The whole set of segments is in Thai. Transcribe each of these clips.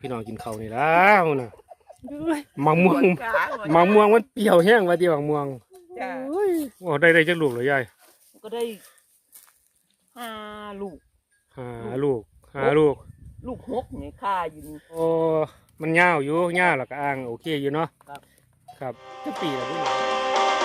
พี่น้องกินข้าวนี่แล้วนะเอ้ยมะม่วงมะม่วงมันเปรี้ยวแห้งว่าที่มะม่วงจ้าโอ้ยโอ้ได้ได้จักลูกเลยยายก็ได้ห้าลูก หาลูกหาลูกลูกหกนี่ค่าอยู่นี่ โอ้มันยาวอยู่ยาวแล้วก็อ้างโอเคอยู่เนาะครับ ครับจักปีแล้วพี่น้อง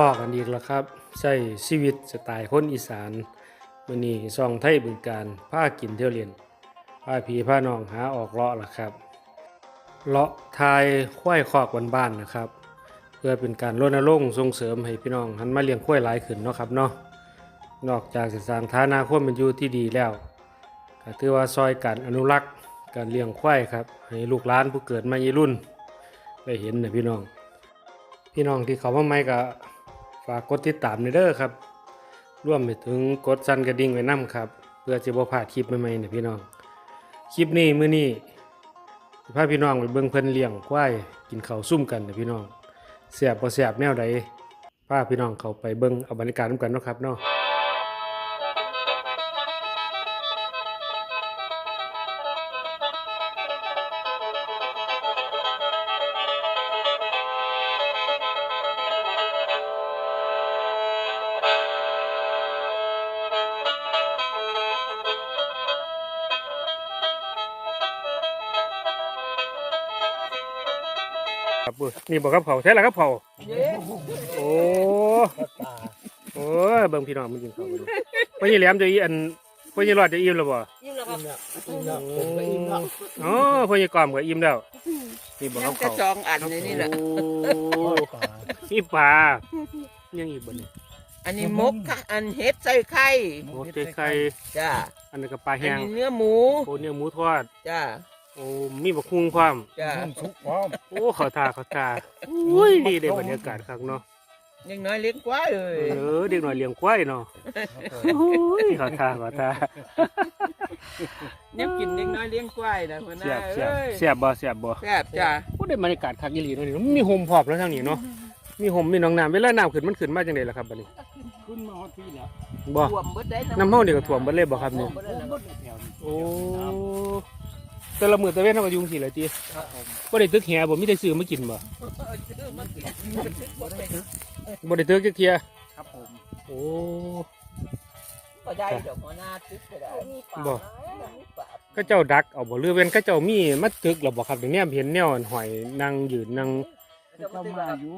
พ่อกันอีกแล้วครับใช้ชีวิตสไตล์คนอีสานมือนี้ซองไทยบึงการพากินเที่ยวเล่นพาพี่พาน้องหาออกเลาะล่ะครับเลาะทายควายคอกบ้านๆนะครับ เพื่อเป็นการรณรงค์ส่งเสริมให้พี่น้องหันมาเลี้ยงควายหลายขึ้นเนาะครับเนาะนอกจากจะสร้างฐานะความเป็นอยู่ที่ดีแล้วก็ถือว่าซอยการอนุรักษ์การเลี้ยงควายครับให้ลูกหลานผู้เกิดมายีรุ่นได้เห็นนะพี่น้อง พี่น้องที่เขามาใหม่ก็ ฝากกดติดตามในเด้อครับร่วมไปถึงกดสั่นกระดิ่งไว้นํครับ เพื่อจะบ่พลาดคลิปใหม่ๆเนี่ยพี่น้อง คลิปนี้มื้อนี้สิพาพี่น้องไปเบิ่งเพิ่นเลี้ยงควายกินข้าวซุ่มกันเด้อพี่น้องแซ่บบ่แซ่บแนวใดพาพี่น้องเข้าไปเบิ่งเอาบรรยากาศนํกันเนาะครับเนาะ ครับเว้ยนี่บอกกับเขาวใช่แล้วครับเขาวเย้โอ้โอ้ยเบิ่งพี่น้องมันกินข้าวกันดูพ่อยี่แหลมจะอีอันพ่อยี่รอดจะอิ่มแล้วบ่ยิ่งแล้วครับอ๋อพ่อยี่กอมก็อิ่มแล้วนี่บอกยักังบจะเขาวจองอันนี้นี่แหละ โอ้นี่ปลายังอีกบ่นี่อันนี้มกค่ะอันเฮ็ดใส่ไข่โอ้เตไข่จ้า อันนี้ก็ปลาอันแห้งนี้เนื้อหมูโอ้เนื้อหมูทอดจ้า โอ้มีบักคุ้งความ จ้าสุกพร้อมโอ้เขาทาเขาทาอุ้ยดีได้บรรยากาศครับเนาะยังน้อยเลี้ยงกว้ายเลยเออเด็กหน่อยเลี้ยงควายเนาะโอ้ยเขาทาเขาทาเนี่ยกินเล็กน้อยเลี้ยงกว้ายนะพ่อเสียนาบเสียบเอ้ยเสียบบ่เสียบบ่แซ่บจ้าโอ้ได้บรรยากาศคักอีหลีเนาะนี่มีโฮมพร้อมแล้วทางนี้เนาะมีโฮมมีหนองน้ำเวลาน้ำขึ้นมันขึ้นมาจังได๋ล่ะครับบัดนี้ขึ้นมาฮอดที่แล้วบ่ ท่วมเบิดได้น้ำเฮานี่ก็ท่วมเบิดเลยบ่ครับนี่ ท่วมเบิดเลยนะหมดแถวนี้โอ้ แต่ละมื้อแต่เว้นเฮาก็อยู่จังซี่แหละติครับผมบ่ได้ตึกแหบ่มีแต่ซื้อมากินบ่ซื้อมากินบ่ได้บ่ได้ตึกจักเที่ยครับผมโอ้บ่ได้ดอกหัวหน้าตึกก็ได้มีปลาบ่มีปลาก็เจ้าดักเอาบ่หรือเว้นก็เจ้ามีมาตึกแล้วบ่ครับเดี๋ยวนี้เห็นแนวหอยนั่งยืนนั่งเจ้ามาอยู่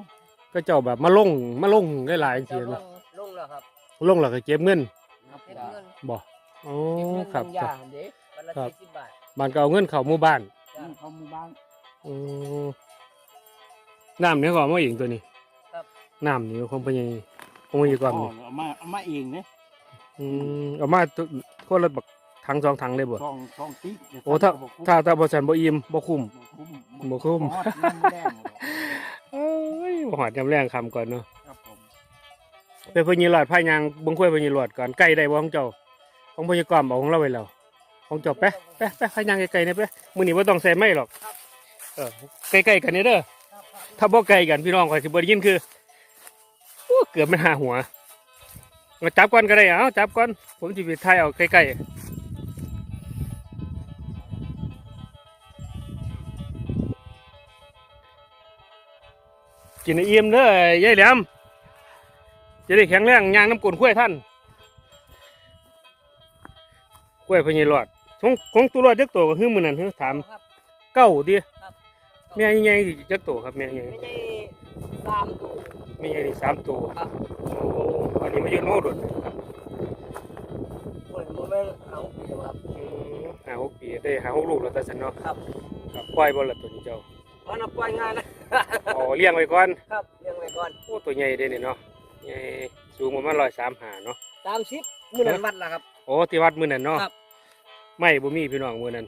ก็เจ้าแบบมาลงมาลงหลายๆเทีเทียลนะงลงแล้วครับลงแล้วก็เก็บเงินครับเก็บจ้าเงินบ่อ๋อเก็บเงินครับหนึ่งอย่างเด้วันละครับ สี่สิบบาทบ้านก็เอาเงินเข้าหมู่บ้านจ้ะเข้าหมู่บ้าน อือน้ำเนี่ยก็เอามาเองตัวนี้ครับ น้ำนี่ของพ่อใหญ่ของพ่อใหญ่ก่อนอ๋อนี่เอามาเอามาเองเนี่ยอืมเอามาตัวคนละบักถังสองถังเลยบ่สองสองติ๊กเดี๋ยวโอ้ถ้าบ่คุ้มถ้าถ้าบ่ซันบ่อิ่มบ่คุ้ม บ่คุ้มบ่คุ้ม ฮอดน้ำแดงหรอกเอ้ยบ่หอดยามแรงคำก่อนเนาะครับผมไปพ่อใหญ่หลอดพายางเบิ่งคุยพ่อใหญ่หลอดก่อนไก่ได้บ่ของเจ้าของพ่อใหญ่ก่อมเอาของเราไว้แล้ว ของเจ้าไปไปไปพยางไกลๆนี่ไปมื้อนี้บ่ต้องใส่ไม้หรอกเออใกลๆกันเนี่ยเด้อถ้าบ่ไกลกันพี่น้องก็สิบ่ได้ยินคือโอ้เกือบไม่หาหัวมาจับก่อนก็ได้เอ้าจับก่อนผมสิไปถ่ายเอาใกล้ๆกินให้อิ่ยมเด้อยายแหลมจะได้แข็งแรงยางน้ำกลนข้วยท่านกล้วยพญายหลอด ของของตัวรอดจักตัวก็คือมื้อนั้นคือถามครับเก้าดิครับแม่ใหญ่ๆสิจักตัวครับแม่ใหญ่ไม่ใช่สามตัวแม่ใหญ่นี่สามตัวครับโอ้อันนี้มายืนโม่ดุดครับคนมันไม่เอาเปรียบครับอืมหาหกปีได้หาหกลูกแล้วแต่สันเนาะครับครับปล่อยบ่ละตัวนี้เจ้ามันเอาปล่อยง่ายนะ อ๋อเลี้ยงไว้ก่อนครับเลี้ยงไว้ก่อนโอ้ตัวใหญ่เด้นี่เนาะใหญ่สูงประมาณร้อยสามหาเนาะ สามสิบมื้อนั้นวัดละครับ โอ้ที่วัดมื้อนั้นเนาะครับ ไม่บ่มีพี่น้องมื้อนั้น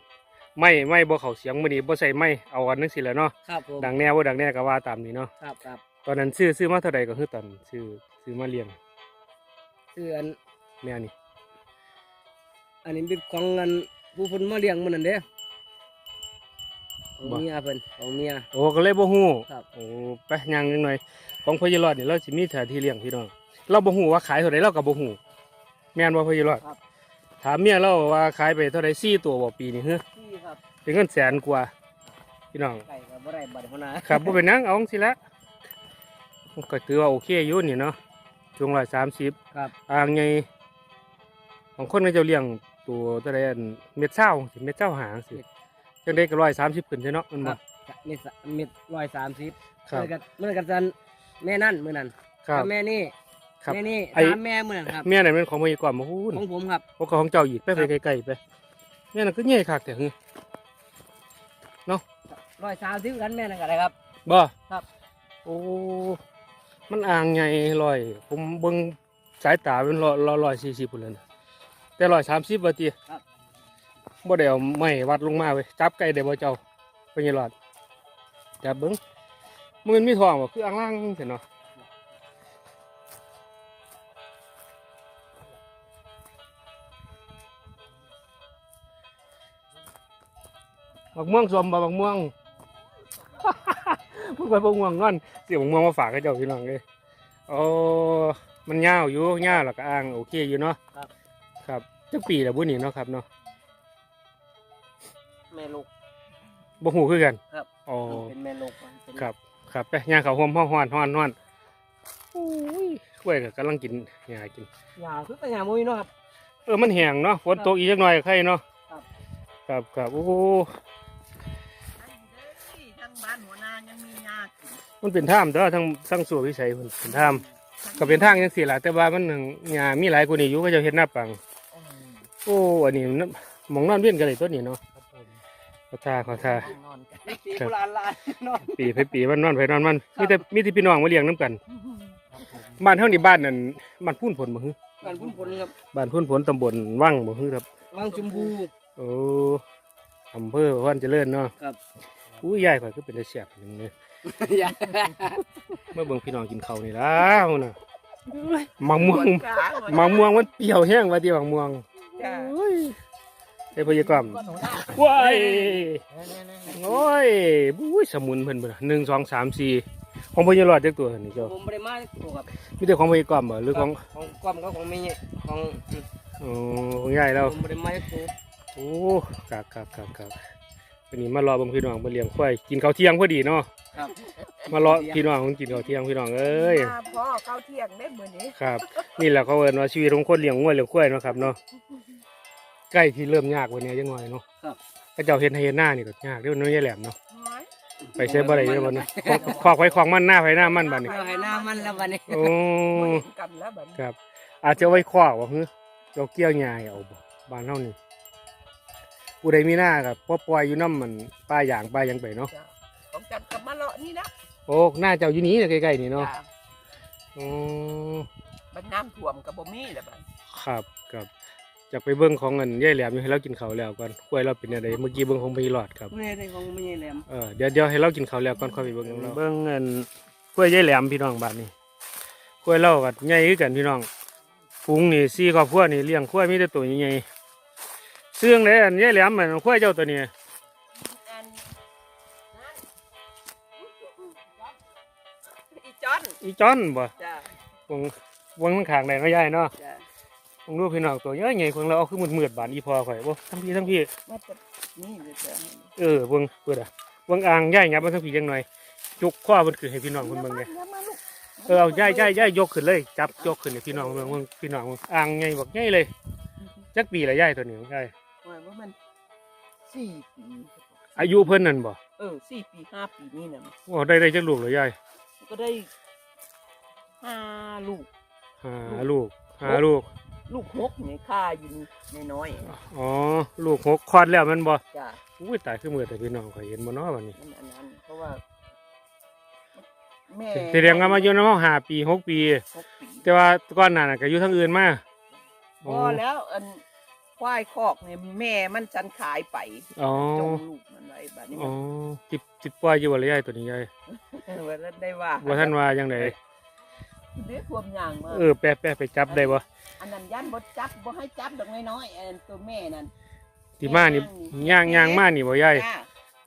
ไม่ไม่บ่เข้าเสียงมื้อนี้บ่ใส่ไม้เอาอันนึงสิแหล้วเนาะครับผมดังแน่บ่ดังแน่ก็ว่าตามนี้เนาะครับครับตอนนั้นซื้อซื้อมาเท่าใดก็คือตอนซื้อซื้อมาเลี้ยงคืออันแม่นี่อันนี้เป็นของเงินผู้เพิ่นมาเลี้ยงมันนั่นเด้ของเมียเพิ่นของเมีย โอ้ก็เลยบ่ฮู้ครับ โอ้ไปย่างนิดหน่อยของพญรอดนี่เราสิมีสถานที่เลี้ยงพี่น้องเราบ่ฮู้ว่าขายเท่าใดเราก็บ่ฮู้แม่นบ่พญรอดครับ ถามเมียเราว่าขายไปเท่าใด4ตัวบ่ปีนี้เฮ้อที่ครับเป็นเงินแสนกว่าพี่น้อง ไก่ก็บ่ได้บัดหัวหน้าครับบ่เป็นหยังเอาจังซี่ละก็ถือว่าโอเคอยู่นี่เนาะช่วง130ครับ อ่างใหญ่ของคนก็จะเลี้ยงตัวเท่าใดอันเม็ดเช้าสิเม็ดเช้าหางสิจังได๋ก็130ขึ้นใช่เนาะมันคบ่รับเม็ดสะเม็ดร้อยสามสิบครับ เมื่อกันเมื่อกันจันแม่นั่นมื้อนั้นครับแม่นี่ ครับแม่นี่ไอ้ ถามแม่มื้อนั้นครับ แม่นั่นเป็นของพญกรมาฮู้ของผมครับพวกของเจ้าอีกไปไปครับ ไกลๆไปแม่นั่นก็ใหญ่คักแต่หือร้อยสามสิบกันแม่นั่นก็ได้ครับ บ่ครับ โอ้มันอ่างใหญ่ลอย ผมเบิ่งสายตาเป็นร้อยร้อยสี่สิบพุ่นเลยนะแต่ร้อยสามสิบว่าติครับบ่ได้เอาไม้วัดลงมาเว้ยจับไก่ได้บ่เจ้าเป็นยังรอดจับเบิ่งมันมีทองบ่คืออ่างล่างเห็นเนาะ บักม่วงสมบ่บักม่วงมึงไปบักม่วงงอนเสียบักม่วงมาฝากให้เจ้าพี่น้องเลยโอ้มันยาวอยู่ยาวแล้วก็อ่างโอเคอยู่เนาะครับ ครับจักปีแล้วบุญนี่เนาะครับเนาะแม่ลูกบ่ฮู้คือกันครับอ๋อเป็นแม่ลูกเป็นครับ ครับไปย่างเขาวห่มห้อนฮ้อนฮ้อนฮ้อนโอ้ยกล้วยก็กำลังกินหญ้ากินยาคือแต่ยามุ้ยเนาะครับเออมันแห้งเนาะฝนตกอีกจักหน่อยก็ใครเนาะครับครับครับโอ้ทั้ง บ้านหัวนายังมียากินมันเป็นถ้ำแต่ว่าทั้งทั้งสู่วิสัยมันเป็นถ้ำก็เป็นทางจังซี่ล่ะแต่ว่ามันหญ้ามีหลายกว่านี้อยู่ก็จะเฮ็ดหน้าปังโอ้อันนี้มันหมองนอนเวียนกันเลยตัวนี้เนาะครับผมขอทาขอทา นอนกันสีโบราณลานนอนปีไปปีมันนอนไปนอนมันครับมีแต่มีแต่พี่น้องมาเลี้ยงน้ำกันบ้านเท่านี้บ้านนั่นบ้านพุ่นผลบ่ฮึกันพุ่นพลครับบ้านพุ่นผลตำบลว่างบ่ฮึครับ วังชมพู โอ้อำเภอพรเจริญเนาะครับ อุ้ยยายข่อยก็เป็นตาเสียบอย่างนี้ยาเมื่อเบิ่งพี่น้องกินข้าวนี่ล่ะพุ่นน่ะมะม่วงมะม่วงมันเปรี้ยวแห้งว่าที่มะม่วงจ้าโอ้ยไอ้พยากรรมก้อนหัวหน้าว้ายโอ้ยบุ้ยสมุนเพิ่นเบิ่งหนึ่งสองสามสี่ของพญารอดจักตัวนี่เจ้าผมไม่ได้มาตัวครับมีแต่ของพยากรรมบ่หรือของของกอมก็ของไม่เนี่ยของอ๋อของยายเราผมไม่ได้มาตัวโอ้ครับครับครับครับ วันนี้มารอเบิ่งพี่น้องมาเลี้ยงควายกินข้าวเที่ยงพอดีเนาะครับ มารอพี่น้องกินข้าวเที่ยงพี่น้องเอ้ยมาพ่อเข้าเที่ยงได้มื้อนี้ครับ นี่แหละเขาเอิ้นว่าชีวิตของคนเลี้ยงงัวเลี้ยงควายเนาะครับเนาะใกล้ที่เริ่มยากกว่านี้จังหน่อยเนาะครับพระเจ้าเฮ็ดให้เฮ็ดหน้านี่ก็ยากเด้อเนาะยายแหลมเนาะน้อยไปใช้บ่ได้เด้อบ่เนาะขอกไว้ของมันหน้าไผหน้ามันบัดนี้เอาให้หน้ามันแล้ววันนี้โอ้บ่เห็นกันแล้วบัดนี้ครับ อาจจะไว้ขวาว่าฮึเราเกี่ยวหญ้าเอาบ่บ้านเฮานี่ ผู้ใดมีหน้าก็บ่ปล่อยอยู่น้ำมันป้าหยางป้าหยังไปเนาะจ้ะของกันกับมาเลาะนี่นะโอ้หน้าเจ้าอยู่นี้ใกล้ๆนี่เนาะจ้ะอ๋อบัดน้ำท่วมกับบ่มีแล้วบัดครับครับอยากไปเบิ้งของเงินย่ายแหลมอยู่ให้เรากินข้าวแล้วก่อนกล้วยเราเป็นอะไรเมื่อกี้เบิ้งของพี่หลอดครับ ไม่ได้ของไม่ใช่แหลมเออเดี๋ยวเดี๋ยวให้เรากินข้าวแล้วก่อนค่อยไปเบิ้งของเราเบิ้งเงินกล้วยย่ายแหลมพี่น้องบ้านนี้กล้วยเรากับใหญ่คือกันพี่น้องฝูงนี่สี่ครอบครัวนี่เลี้ยงกล้วยมีแต่ตัวใหญ่ๆ เสื่องเลยอันย่ายแหลมมันกล้วยเจ้าตัวนี้อันนั้นอีจอนอีจอนบ่จ้ะวงวงมันขางแดงก็ย่ายเนาะจ้ะวงรูปพี่น้องตัวใหญ่ๆของเราเอาขึ้นมืดๆบานอีพอข่อยบ่ทั้งพี่ทั้งพี่มาจากนี่เลยจ้ะเออเบิ่งเปิดอะเบิ่งอ่างย่ายยับมันทั้งผีจังหน่อยยกข้อมันขึ้นให้พี่น้องเพิ่นเบิ่งเลยอย่ามาลูกเออเอาย่ายย่ายย่ายยกขึ้นเลย จับยกขึ้นให้พี่น้องเบิ่งเบิ่งพี่น้องเบิ่งอ่างใหญ่บักใหญ่เลยจักปีละย่ายตัวนี้ย่าย ว่าว่ามันสี่ปีอายุเพิ่นนั่นบ่เออสี่ปีห้าปีนี่น่ะโอ้ได้ได้จักลูกเลยย่ายก็ได้ห้าลูกหาลูกหาลูก ลูกหกนี่ค่าอยู่นี่น้อยอ๋อลูกหกคลอดแล้วแมันบ่ๆจ้ะอุ้ยตายคือมือแต่พี่น้องข่อยเห็นบ่เนาะบัดนี้มันอันนั้นเพราะว่าแม่แสดงว่ามาอยู่ในห้องห้าปีหกปีหกปี แต่ว่าก่อนหน้านั้นก็อยู่ทางอื่นมาพอแล้วอัน ควายคอกเนี่ยแม่มันฉันขายไปอ๋อจงลูกมันไว้บัดนี้อ๋มัอนติดติดปล่อยอยู่บ่ละยายตัวนี้ยายวันนั้นได้ว่าบ่ท่านว่าจังไดเด้ความอย่างมาเออแปะแปะไปจับได้บ่อันนั้นยันบ่จับบ่ให้จับดอกน้อยๆอันตัวแม่นั่นที่มานี่ย่างย่างมานี่บ่ยายจ้า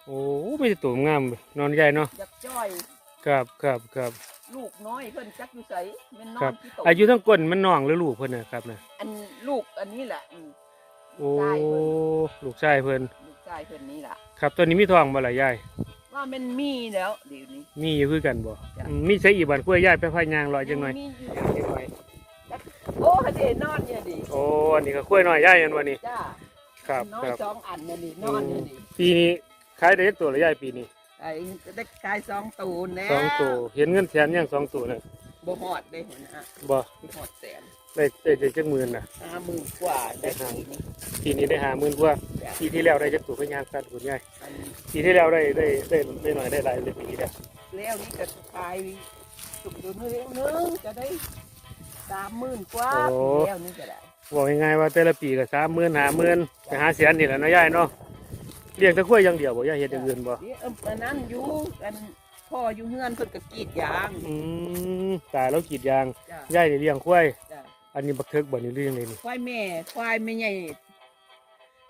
โอ้ไม่ใช่ตัวงามเลยนอนใหญ่เนาะอยากจ้อยครับครับครับลูกน้อยเพิ่นจักอยู่ไสแม่นนอครับนที่โตอายุทั้งก้นมันน้องหรือลูกเพิ่นน่ะครับน่ะอันลูกอันนี้แหละอืม โอ้ชายเพิ่นลูกชายเพิ่นลูกชายเพิ่นนี่ล่ะครับตัวนี้มีท้องบ่ล่ะยายว่ามันมีแล้วเดี๋ยวนี้ มีอยู่คือกันบ่จ้ะอืมมีใช้อีกบันกล้วยยายไปพายางลอยจังหน่อยมีอยู่จังหน่อยโอ้เด้นอนเนี่ยดิโอ้อันนี้ก็กล้วยน้อยยายอันวันนี้จ้าครับน้อคยรับสองอันเนี่ยดินอนเนี่ยดิปีนี้ขายได้ยักตัวละยายปีนี้ไอ้ได้ขายสองตูนแล้วสองตัวเห็นเงินแสนยังสองตัวน่ะ บ่ฮอดได้หัวหนะบ่บ่ฮอดแสนได้ได้ได้จักหมื่นน่ะห้าหมื่นกว่าได้ปีนี้ปีนี้ได้หาหมื่นกว่าจ้ะปีที่แล้วได้จักตัวพยางกันคุณยายอันปีที่แล้วได้ได้ได้ได้หน่อยได้หลายเลยปีที่แล้วแล้วนี่ก็ขายตุกตัวนึงนึงจะได้สามหมื่นกว่าปีแล้วนี่ก็ได้บอกง่ายๆว่าแต่ละปีก็สามหมื่นหาหมื่นไปหาแสนนี่แหละเนาะยายเนาะเลี้ยงแตะกล้วยอย่างเดียวบ่ยายเฮ็ดอย่างอื่นบ่ เดี๋ยวเอิ่มอันนั้นอยู่กัน พ่ออยู่เฮือนเพิ่นก็กรีดยาง อืมตายแล้วกรีดยางจ้ะยายนี่เลี้ยงควายจ้ะอันนี้บักเทิกบ่นี่เลี้ยงเลยนี่ควายแม่ ควายแม่ใหญ่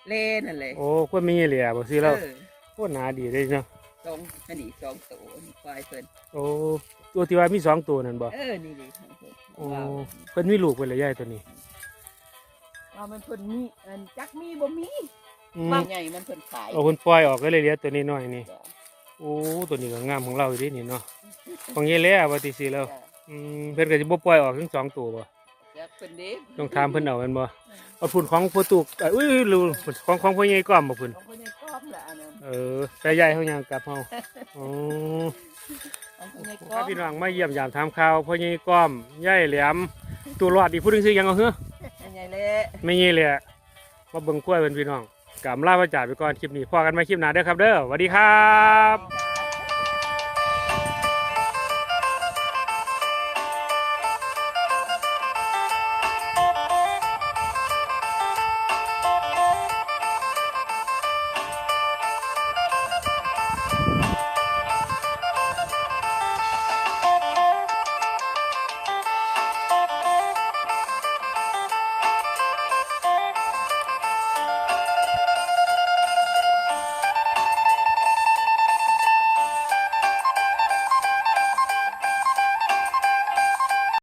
เล่นั่นแหละโอ้ควายไม่ใช่เหลี่ยบ่ซื้อแล้วเออโคตรหนาดีเลยเนาะสองอันนี้สองตัวนี่ควายเพิ่นโอ้ตัวที่ว่ามีสองตัวนั่นบ่ เออนี่ดิของเพิ่นโอ้ ว่าเพิ่นมีลูกเพิ่นเลยยายตัวนี้ว่ามันเพิ่นมีอันจักมีบ่มีอืมว่าใหญ่มันเพิ่นขายเอาเพิ่นปล่อยออกก็เลยเหลือตัวนี้น้อยนี่จ้ะ โอ้ ตัวนี้ก็งามของเราอยู่เดินี่เนาะ ของยายแหล้วว่าติสิแล้วจ้ะอืมเพิ่นก็สิบ่ปล่อยออกทั้งสองตัวบ่จักเพิ่นเด้ต้องถามเพิ่นเอาแม่นบ่เอาพุ่นของพ่อตุกเอ้ยอุ้ยรู้ของของพ่อใหญ่ก้อมบ่พุ่นของเพิ่นในกรอบแหละอันนั้นเออแต่ยายเฮายังกลับเฮาอ๋อของเพิ่นในกรถ้าอบพี่น้องมาเยี่ยมยามถามข่าวพ่อใหญ่ก้อมยายแหลมตัวรอดอีกผู้หนึงชื่อหยังเอาเหรออันใหญ่เละไม่งี้เลยอะมาเบิ่งกล้วยเป็นพี่น้อง กับลาพระจ่าไปก่อนคลิปนี้พอกันไหมคลิปหน้าเด้อครับเด้อสวัสดีครับ